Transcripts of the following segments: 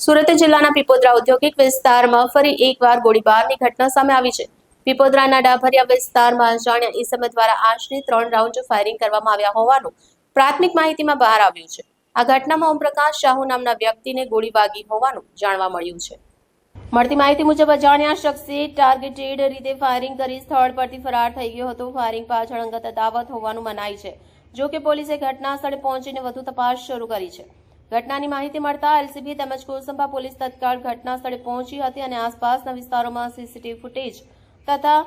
સુરત જિલ્લાના પીપોદરા ઔદ્યોગિક વિસ્તારમાં ફરી એકવાર ગોળીબારની ઘટના સામે આવી છે. પીપોદરાના ડાભરિયા વિસ્તારમાં અજાણ્યા ઈસમ દ્વારા આશરે ત્રણ રાઉન્ડ ફાયરિંગ કરવામાં આવ્યા હોવાનું પ્રાથમિક માહિતીમાં બહાર આવ્યું છે. આ ઘટનામાં ઓમપ્રકાશ શાહુ નામના વ્યક્તિને ગોળી વાગી હોવાનું જાણવા મળ્યું છે. મળતી માહિતી મુજબ અજાણ્યા શખ્સે ટાર્ગેટેડ રીતે ફાયરિંગ કરી સ્થળ પરથી ફરાર થઈ ગયો હતો. ફાયરિંગ પાછળ અંગત અદાવત હોવાનું મનાય છે. જો કે પોલીસે ઘટના સ્થળે પહોંચીને વધુ તપાસ શરૂ કરી છે. ઘટનાની માહિતી મળતા એલસીબી તેમજ કોસંબા પોલીસ તત્કાળ ઘટના સ્થળે પહોંચી હતી અને આસપાસના વિસ્તારોમાં સીસીટીવી ફૂટેજ તથા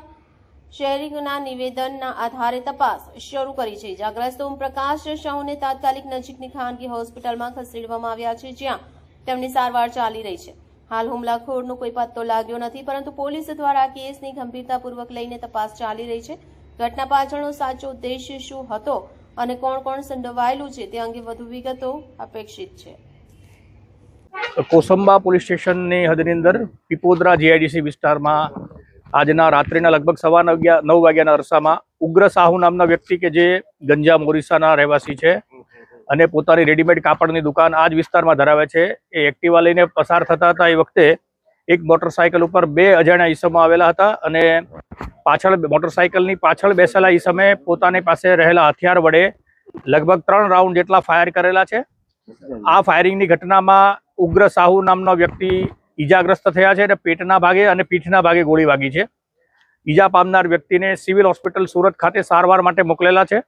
શેરિંગના નિવેદનના આધારે તપાસ શરૂ કરી છે. ઇજાગ્રસ્ત ઓમપ્રકાશ શાહુને તાત્કાલિક નજીકની ખાનગી હોસ્પિટલમાં ખસેડવામાં આવ્યા છે, જ્યાં તેમની સારવાર ચાલી રહી છે. હાલ હુમલાખોરનો કોઈ પત્તો લાગ્યો નથી, પરંતુ પોલીસ દ્વારા કેસની ગંભીરતાપૂર્વક લઈને તપાસ ચાલી રહી છે. ઘટના પાછળનો સાચો ઉદ્દેશ્ય શું હતો? અને કોણ કોણ સંડોવાયેલું છે તે અંગે વધુ વિગતો અપેક્ષિત છે. કોસંબા પોલીસ સ્ટેશનની હદની અંદર પીપોદરા જીઆઈડીસી વિસ્તારમાં આજના રાત્રિના લગભગ સવા નવ નવ વાગ્યાના અરસામાં ઉગ્ર સાહુ નામના વ્યક્તિ કે જે ગંજા મોરિસાના રહેવાસી છે અને પોતાની રેડીમેડ કાપડની દુકાન આ જ વિસ્તારમાં ધરાવે છે, એ એક્ટિવા લઈને પસાર થતા હતા એ વખતે એક મોટરસાયકલ ઉપર બે અજાણ્યા ઈસમો આવેલા હતા અને પાછળ મોટરસાયકલની પાછળ બેસેલા ઈસમે પોતાની પાસે રહેલા હથિયાર વડે લગભગ ત્રણ રાઉન્ડ જેટલા ફાયર કરેલા છે. આ ફાયરિંગની ઘટનામાં ઉગ્ર સાહુ નામનો વ્યક્તિ ઈજાગ્રસ્ત થયા છે અને પેટના ભાગે અને પીઠના ભાગે ગોળી વાગી છે. ઈજા પામનાર વ્યક્તિને સિવિલ હોસ્પિટલ સુરત ખાતે સારવાર માટે મોકલેલા છે.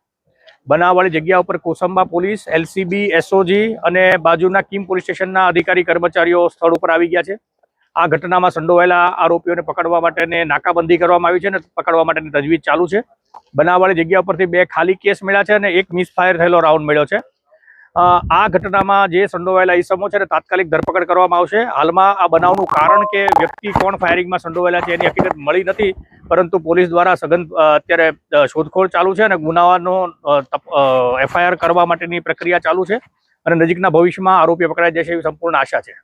બનાવવાળી જગ્યા ઉપર કોસંબા પોલીસ, એલસીબી, એસઓજી અને બાજુના કિમ પોલીસ સ્ટેશનના અધિકારી કર્મચારીઓ સ્થળ ઉપર આવી ગયા છે. આ ઘટનામાં સંડોવાયેલા આરોપીઓને પકડવા માટેને નાકાબંધી કરવામાં આવી છે અને પકડવા માટેની તજવીજ ચાલુ છે. બનાવવાળી જગ્યા ઉપરથી બે ખાલી કેસ મળ્યા છે અને એક મિસફાયર થયેલો રાઉન્ડ મળ્યો છે. આ ઘટનામાં જે સંડોવાયેલા ઈસમો છે તાત્કાલિક ધરપકડ કરવામાં આવશે. હાલમાં આ બનાવનું કારણ કે વ્યક્તિ કોણ ફાયરિંગમાં સંડોવાયેલા છે એની હકીકત મળી નથી, પરંતુ પોલીસ દ્વારા સઘન અત્યારે શોધખોળ ચાલુ છે અને ગુનાનો એફઆઈઆર કરવા માટેની પ્રક્રિયા ચાલુ છે. અને નજીકના ભવિષ્યમાં આરોપીઓ પકડાઈ જશે એવી સંપૂર્ણ આશા છે.